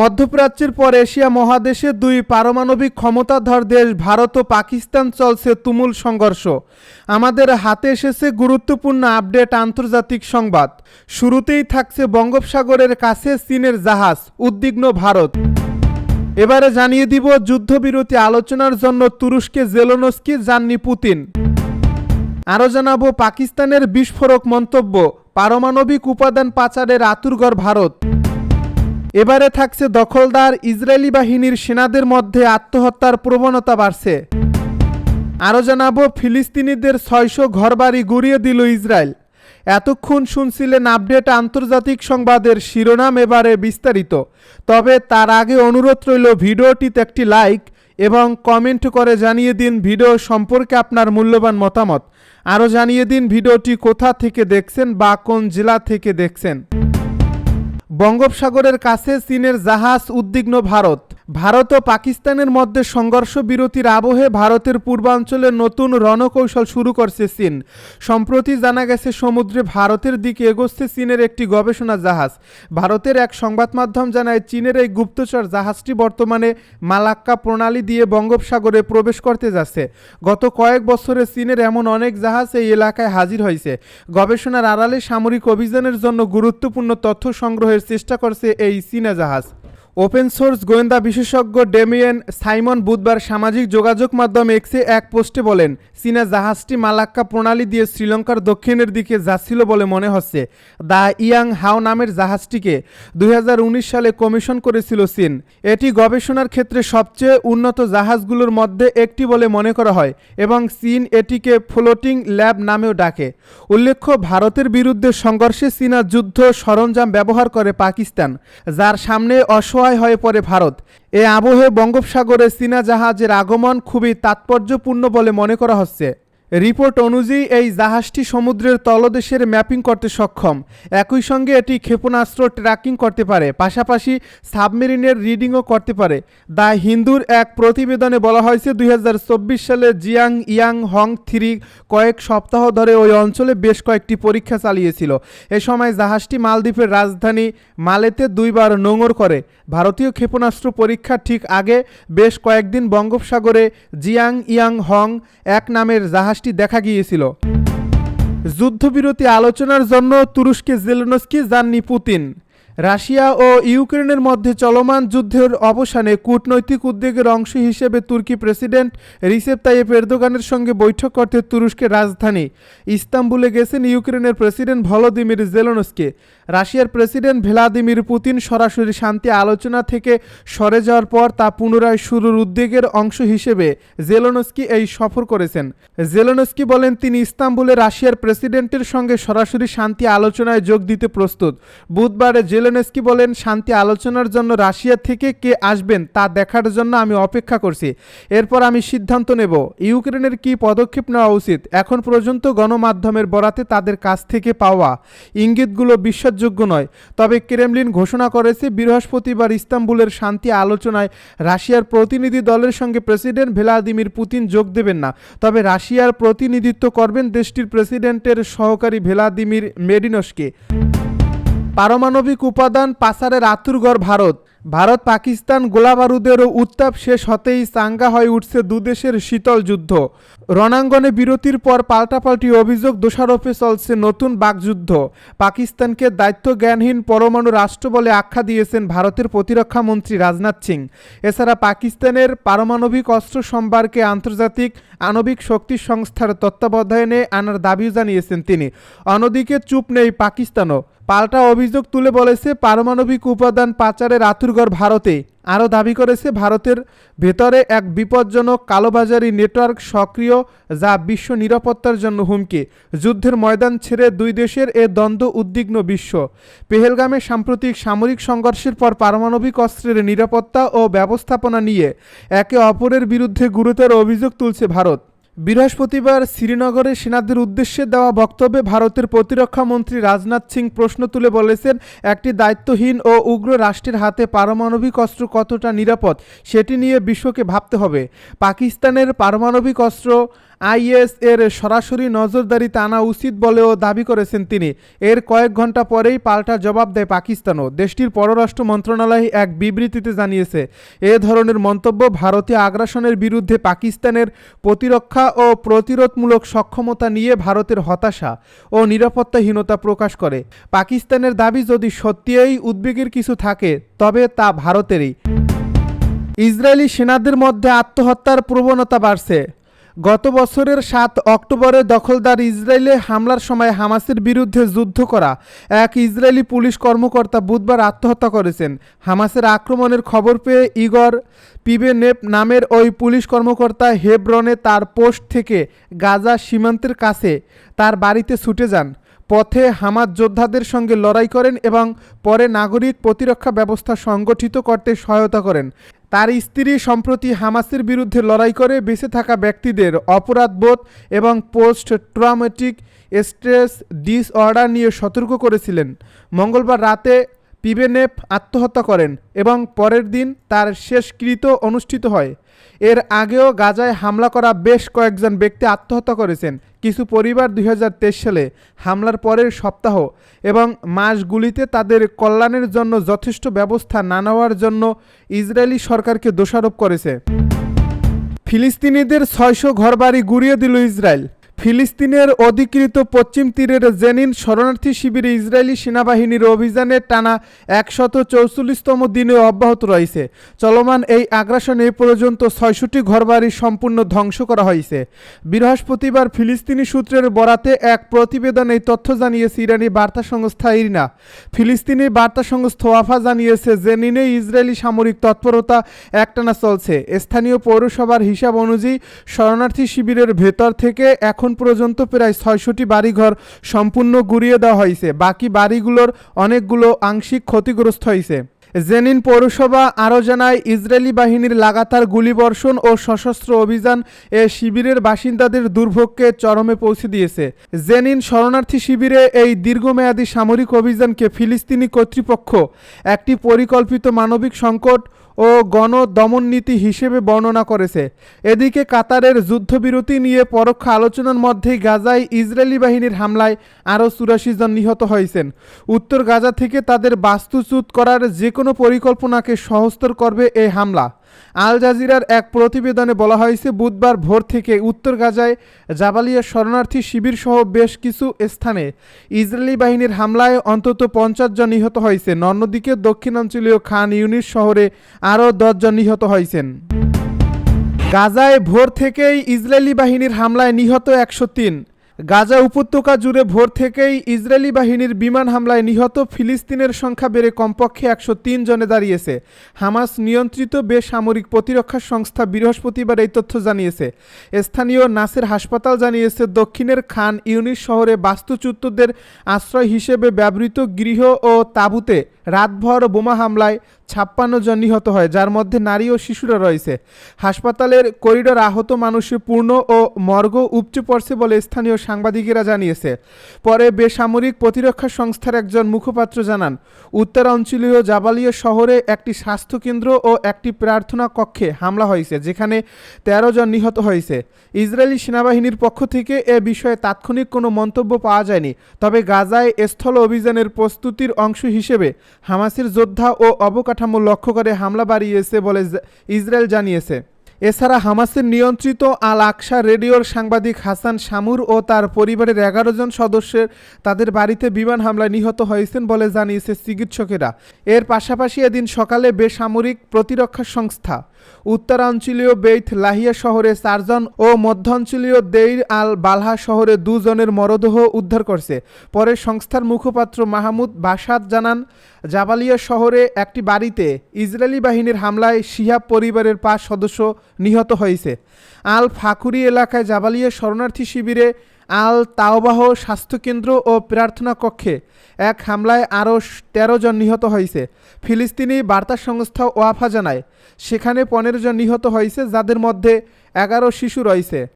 মধ্যপ্রাচ্যের পর এশিয়া মহাদেশে দুই পারমাণবিক ক্ষমতাধর দেশ, ভারত ও পাকিস্তান, চলছে তুমুল সংঘর্ষ। আমাদের হাতে এসেছে গুরুত্বপূর্ণ আপডেট আন্তর্জাতিক সংবাদ। শুরুতেই থাকছে বঙ্গোপসাগরের কাছে চীনের জাহাজ, উদ্বিগ্ন ভারত। এবারে জানিয়ে দিব যুদ্ধবিরতি আলোচনার জন্য তুরস্কে জেলোনস্কি যাননি পুতিন। আরও জানাব পাকিস্তানের বিস্ফোরক মন্তব্য, পারমাণবিক উপাদান পাচারের আতুরঘর ভারত। এবারে থাকছে দখলদার ইসরায়েলি বাহিনীর সেনাদের মধ্যে আত্মহত্যার প্রবণতা বাড়ছে। আরও জানাব, ফিলিস্তিনিদের ছয়শো ঘরবাড়ি গুড়িয়ে দিল ইসরায়েল। এতক্ষণ শুনছিলেন আপডেট আন্তর্জাতিক সংবাদের শিরোনাম এবারে বিস্তারিত। তবে তার আগে অনুরোধ রইল, ভিডিওটিতে একটি লাইক এবং কমেন্ট করে জানিয়ে দিন ভিডিও সম্পর্কে আপনার মূল্যবান মতামত। আরও জানিয়ে দিন ভিডিওটি কোথা থেকে দেখছেন বা কোন জেলা থেকে দেখছেন। বঙ্গোপসাগরের কাছে চীনের জাহাজ উদ্বিগ্ন ভারত। ভারত ও পাকিস্তানের মধ্যে সংঘর্ষ বিরতির আবহে ভারতের পূর্বাঞ্চলে নতুন রণকৌশল শুরু করছে চীন। সম্প্রতি জানা গেছে, সমুদ্রে ভারতের দিকে এগোচ্ছে চীনের একটি গবেষণা জাহাজ। ভারতের এক সংবাদ মাধ্যম জানায়, চীনের এই গুপ্তচর জাহাজটি বর্তমানে মালাক্কা প্রণালী দিয়ে বঙ্গোপসাগরে প্রবেশ করতে যাচ্ছে। গত কয়েক বছরে চীনের এমন অনেক জাহাজ এই এলাকায় হাজির হয়েছে। গবেষণার আড়ালে সামরিক অভিযানের জন্য গুরুত্বপূর্ণ তথ্য সংগ্রহের চেষ্টা করছে এই চীনা জাহাজ। ওপেন সোর্স গোয়েন্দা বিশেষজ্ঞ ডেমিয়েন সাইমন বুধবার সামাজিক যোগাযোগ মাধ্যম এক্সে এক পোস্টে বলেন, চীনা জাহাজটি মালাক্কা প্রণালী দিয়ে শ্রীলঙ্কার দক্ষিণের দিকে যাচ্ছিল বলে মনে হচ্ছে। দ্য ইয়াং হাও নামের জাহাজটিকে দুই হাজার উনিশ সালে কমিশন করেছিল চীন। এটি গবেষণার ক্ষেত্রে সবচেয়ে উন্নত জাহাজগুলোর মধ্যে একটি বলে মনে করা হয় এবং চীন এটিকে ফ্লোটিং ল্যাব নামেও ডাকে। উল্লেখ্য, ভারতের বিরুদ্ধে সংঘর্ষে চীনা যুদ্ধ সরঞ্জাম ব্যবহার করে পাকিস্তান, যার সামনে অসহায় হয়ে পড়ে ভারত। এ আবহে বঙ্গোপসাগরে চীনা জাহাজের আগমন খুবই তাৎপর্যপূর্ণ বলে মনে করা হচ্ছে। রিপোর্ট অনুযায়ী, এই জাহাজটি সমুদ্রের তলদেশের ম্যাপিং করতে সক্ষম। একই সঙ্গে এটি ক্ষেপণাস্ত্র ট্র্যাকিং করতে পারে, পাশাপাশি সাবমেরিনের রিডিংও করতে পারে। দ্য হিন্দুর এক প্রতিবেদনে বলা হয়েছে, দুই হাজার চব্বিশ সালে জিয়াং ইয়াং হং থ্রি কয়েক সপ্তাহ ধরে ওই অঞ্চলে বেশ কয়েকটি পরীক্ষা চালিয়েছিল। এ সময় জাহাজটি মালদ্বীপের রাজধানী মালেতে দুইবার নোঙর করে। ভারতীয় ক্ষেপণাস্ত্র পরীক্ষার ঠিক আগে বেশ কয়েকদিন বঙ্গোপসাগরে জিয়াং ইয়াং হং এক নামের জাহাজটি দেখা গিয়েছিল। যুদ্ধবিরতি আলোচনার জন্য তুরস্কে জেলেনস্কি যাননি পুতিন। রাশিয়া ও ইউক্রেনের মধ্যে চলমান যুদ্ধের অবসানে কূটনৈতিক উদ্যোগের অংশ হিসেবে তুর্কি প্রেসিডেন্ট রিসেপ তাইয়েপ এরদোগানের সঙ্গে বৈঠক করতে তুরস্কের রাজধানী ইস্তাম্বুলে গেছেন ইউক্রেনের প্রেসিডেন্ট ভলোদিমির জেলনস্কি। রাশিয়ার প্রেসিডেন্ট ভ্লাদিমির পুতিন সরাসরি শান্তি আলোচনা থেকে সরে যাওয়ার পর তা পুনরায় শুরুর উদ্যোগের অংশ হিসেবে জেলনস্কি এই সফর করেছেন। জেলনস্কি বলেন, তিনি ইস্তাম্বুলে রাশিয়ার প্রেসিডেন্টের সঙ্গে সরাসরি শান্তি আলোচনায় যোগ দিতে প্রস্তুত। বুধবারে জেলেনস্কি বলেন, শান্তি আলোচনার জন্য রাশিয়া থেকে কে আসবেন তা দেখার জন্য আমি অপেক্ষা করছি। এরপর আমি সিদ্ধান্ত নেব। ইউক্রেনের কি পদক্ষেপ নেওয়া উচিত? এখন পর্যন্ত গণমাধ্যমের বরাতে তাদের কাছ থেকে পাওয়া ইঙ্গিতগুলো বিশ্বাসযোগ্য নয়। তবে ক্রেমলিন ঘোষণা করেছে, বৃহস্পতিবার ইস্তাম্বুলের শান্তি আলোচনায় রাশিয়ার প্রতিনিধি দলের সঙ্গে প্রেসিডেন্ট ভ্লাদিমির পুতিন যোগ দেবেন না। তবে রাশিয়ার প্রতিনিধিত্ব করবেন দেশটির প্রেসিডেন্টের সহকারী ভ্লাদিমির মেডিনসকে পারমাণবিক উপাদান পাচারের আতুরগড় ভারত। ভারত পাকিস্তান গোলাবারুদেরও উত্তাপ শেষ হতেই চাঙ্গা হয়ে উঠছে দুদেশের শীতল যুদ্ধ। রণাঙ্গনে বিরতির পর পাল্টাপাল্টি অভিযোগ দোষারোপে চলছে নতুন বাকযুদ্ধ। পাকিস্তানকে দায়িত্ব জ্ঞানহীন পরমাণু রাষ্ট্র বলে আখ্যা দিয়েছেন ভারতের প্রতিরক্ষা মন্ত্রী রাজনাথ সিং। এছাড়া পাকিস্তানের পারমাণবিক অস্ত্র সম্ভারকে আন্তর্জাতিক আণবিক শক্তি সংস্থার তত্ত্বাবধানে আনার দাবিও জানিয়েছেন তিনি। অন্যদিকে চুপ নেই পাকিস্তানও। পাল্টা অভিযোগ তুলে বলেছে, পারমাণবিক উপাদান পাচারের আতুরঘর ভারতে আরও দাবি করেছে ভারতের ভেতরে এক বিপজ্জনক কালোবাজারি নেটওয়ার্ক সক্রিয় যা বিশ্ব নিরাপত্তার জন্য হুমকি। যুদ্ধের ময়দান ছেড়ে দুই দেশের এ দ্বন্দ্ব উদ্বিগ্ন বিশ্ব। পেহেলগামে সাম্প্রতিক সামরিক সংঘর্ষের পর পারমাণবিক অস্ত্রের নিরাপত্তা ও ব্যবস্থাপনা নিয়ে একে অপরের বিরুদ্ধে গুরুতর অভিযোগ তুলছে ভারত। বৃহস্পতিবার শ্রীনগরে সেনাদের উদ্দেশ্যে দেওয়া বক্তব্যে ভারতের প্রতিরক্ষা মন্ত্রী রাজনাথ সিং প্রশ্ন তুলে বলেছেন, একটি দায়িত্বহীন ও উগ্র রাষ্ট্রের হাতে পারমাণবিক অস্ত্র কতটা নিরাপদ সেটি নিয়ে বিশ্বকে ভাবতে হবে। পাকিস্তানের পারমাণবিক অস্ত্র আইএস এর সরাসরি নজরদারিতে আনা উচিত বলেও দাবি করেছেন তিনি। এর কয়েক ঘণ্টা পরেই পাল্টা জবাব দেয় পাকিস্তানও। দেশটির পররাষ্ট্র মন্ত্রণালয় এক বিবৃতিতে জানিয়েছে, এ ধরনের মন্তব্য ভারতীয় আগ্রাসনের বিরুদ্ধে পাকিস্তানের প্রতিরক্ষা ও প্রতিরোধমূলক সক্ষমতা নিয়ে ভারতের হতাশা ও নিরাপত্তাহীনতা প্রকাশ করে। পাকিস্তানের দাবি যদি সত্যিই উদ্বেগের কিছু থাকে, তবে তা ভারতেরই। ইসরায়েলি সেনাদের মধ্যে আত্মহত্যার প্রবণতা বাড়ছে। গত বছরের সাত অক্টোবরে দখলদার ইসরায়েলে হামলার সময় হামাসের বিরুদ্ধে যুদ্ধ করা এক ইসরায়েলি পুলিশ কর্মকর্তা বুধবার আত্মহত্যা করেছেন। হামাসের আক্রমণের খবর পেয়ে ইগর পিবেনেপ নামের ওই পুলিশ কর্মকর্তা হেব্রনে তার পোস্ট থেকে গাজা সীমান্তের কাছে তার বাড়িতে ছুটে যান। পথে হামাদ যোদ্ধাদের সঙ্গে লড়াই করেন এবং পরে নাগরিক প্রতিরক্ষা ব্যবস্থা সংগঠিত করতে সহায়তা করেন। তার স্ত্রী সম্প্রতি হামাসের বিরুদ্ধে লড়াই করে বেঁচে থাকা ব্যক্তিদের অপরাধবোধ এবং পোস্ট ট্রমেটিক স্ট্রেস ডিসঅর্ডার নিয়ে সতর্ক করেছিলেন। মঙ্গলবার রাতে পিবেনেপ আত্মহত্যা করেন এবং পরের দিন তার শেষকৃত অনুষ্ঠিত হয়। এর আগেও গাজায় হামলা করা বেশ কয়েকজন ব্যক্তি আত্মহত্যা করেছেন। কিছু পরিবার দুই হাজার তেইশ সালে হামলার পরের সপ্তাহ এবং মাসগুলিতে তাদের কল্যাণের জন্য যথেষ্ট ব্যবস্থা না নেওয়ার জন্য ইসরায়েলি সরকারকে দোষারোপ করেছে। ফিলিস্তিনিদের ছয়শো ঘরবাড়ি গুড়িয়ে দিল ইসরায়েল। ফিলিস্তিনের অধিকৃত পশ্চিম তীরের জেনিন শরণার্থী শিবিরে ইসরায়েলি সেনাবাহিনীর অভিযানে টানা একশত চৌচল্লিশতম দিনে অব্যাহত রয়েছে। চলমান এই আগ্রাসন এ পর্যন্ত ছয়শটি ঘরবাড়ি সম্পূর্ণ ধ্বংস করা হয়েছে। বৃহস্পতিবার ফিলিস্তিনি সূত্রের বরাতে এক প্রতিবেদনে এই তথ্য জানিয়েছে ইরানি বার্তা সংস্থা ইরিনা। ফিলিস্তিনি বার্তা সংস্থা ওয়াফা জানিয়েছে, জেনিনে ইসরায়েলি সামরিক তৎপরতা একটানা চলছে। স্থানীয় পৌরসভার হিসাব অনুযায়ী শরণার্থী শিবিরের ভেতর থেকে এখন পর্যন্ত প্রায় ছয়শটি বাড়িঘর সম্পূর্ণ গুড়িয়ে দেওয়া হয়েছে। বাকি বাড়িগুলোর অনেকগুলো আংশিক ক্ষতিগ্রস্ত হয়েছে। জেনিন পৌরসভা আরও জানায়, ইসরায়েলি বাহিনীর লাগাতার গুলিবর্ষণ ও সশস্ত্র অভিযান এ শিবিরের বাসিন্দাদের দুর্ভোগকে চরমে পৌঁছে দিয়েছে। জেনিন শরণার্থী শিবিরে এই দীর্ঘমেয়াদী সামরিক অভিযানকে ফিলিস্তিনি কর্তৃপক্ষ একটি পরিকল্পিত মানবিক সংকট ও গণদমন নীতি হিসেবে বর্ণনা করেছে। এদিকে কাতারের যুদ্ধবিরতি নিয়ে পরোক্ষ আলোচনার মধ্যেই গাজায় ইসরায়েলি বাহিনীর হামলায় আরও চুরাশি জন নিহত হয়েছেন। উত্তর গাজা থেকে তাদের বাস্তুচ্যুত করার যে কোনো পরিকল্পনাকে সহস্তর করবে এই হামলা। আল জাজিরার এক প্রতিবেদনে বলা হয়েছে, বুধবার ভোর থেকে উত্তর গাজায় জাবালিয়া শরণার্থী শিবির সহ বেশ কিছু স্থানে ইসরায়েলি বাহিনীর হামলায় অন্তত পঞ্চাশ জন নিহত হয়েছে। অন্যদিকে দক্ষিণাঞ্চলীয় খান ইউনিট শহরে আরও জন নিহত হয়েছেন। গাজায় ভোর থেকেই ইসরায়েলি বাহিনীর হামলায় নিহত একশো তিন। গাজা উপত্যকা জুড়ে ভোর থেকেই ইসরায়েলি বাহিনীর বিমান হামলায় নিহত ফিলিস্তিনের সংখ্যা বেড়ে কমপক্ষে একশো তিন জনে দাঁড়িয়েছে। হামাস নিয়ন্ত্রিত বেসামরিক প্রতিরক্ষা সংস্থা বৃহস্পতিবার এই তথ্য জানিয়েছে। স্থানীয় নাসের হাসপাতাল জানিয়েছে, দক্ষিণের খান ইউনিট শহরে বাস্তুচ্যুতদের আশ্রয় হিসেবে ব্যবহৃত গৃহ ও তাঁবুতে রাতভর বোমা হামলায় ছাপ্পান্ন জন নিহত হয়, যার মধ্যে নারী ও শিশুরা রয়েছে। হাসপাতালের করিডর আহত মানুষে পূর্ণ ও মর্গ উপচে পড়ছে বলে স্থানীয় সাংবাদিকেরা জানিয়েছে। পরে বেসামরিক প্রতিরক্ষা সংস্থার একজন মুখপাত্র জানান, উত্তরাঞ্চলীয় জাবালিয়া শহরে একটি স্বাস্থ্যকেন্দ্র ও একটি প্রার্থনা কক্ষে হামলা হয়েছে, যেখানে তেরো জন নিহত হয়েছে। ইসরায়েলি সেনাবাহিনীর পক্ষ থেকে এ বিষয়ে তাৎক্ষণিক কোনো মন্তব্য পাওয়া যায়নি, তবে গাজায় স্থল অভিযানের প্রস্তুতির অংশ হিসেবে হামাসের যোদ্ধা ও অবকাঠামো লক্ষ্য করে হামলা বাড়িয়েছে বলে ইসরায়েল জানিয়েছে। এছাড়া হামাসের নিয়ন্ত্রিত আল আকসা রেডিওর সাংবাদিক হাসান শামুর ও তার পরিবারের এগারো জন সদস্যের তাদের বাড়িতে বিমান হামলায় নিহত হয়েছেন বলে জানিয়েছে চিকিৎসকেরা। এর পাশাপাশি এদিন সকালে বেসামরিক প্রতিরক্ষা সংস্থা উত্তরাঞ্চলীয় বেইথ লাহিয়া শহরে চারজন ও মধ্যাঞ্চলীয় দেইর আল বালহা শহরে দুজনের মরদেহ উদ্ধার করছে। পরে সংস্থার মুখপাত্র মাহমুদ বাসাদ জানান, জাবালিয়া শহরে একটি বাড়িতে ইসরায়েলি বাহিনীর হামলায় শিহাব পরিবারের পাঁচ সদস্য নিহত হয়েছে। আল ফাকুরি এলাকায় জাবালিয়া শরণার্থী শিবিরে আল তাওবাহ স্বাস্থ্যকেন্দ্র ও প্রার্থনা কক্ষে এক হামলায় আরও তেরো জন নিহত হয়েছে। ফিলিস্তিনি বার্তা সংস্থা ওয়াফা জানায়, সেখানে পনেরো জন নিহত হয়েছে, যাদের মধ্যে এগারো শিশু রয়েছে।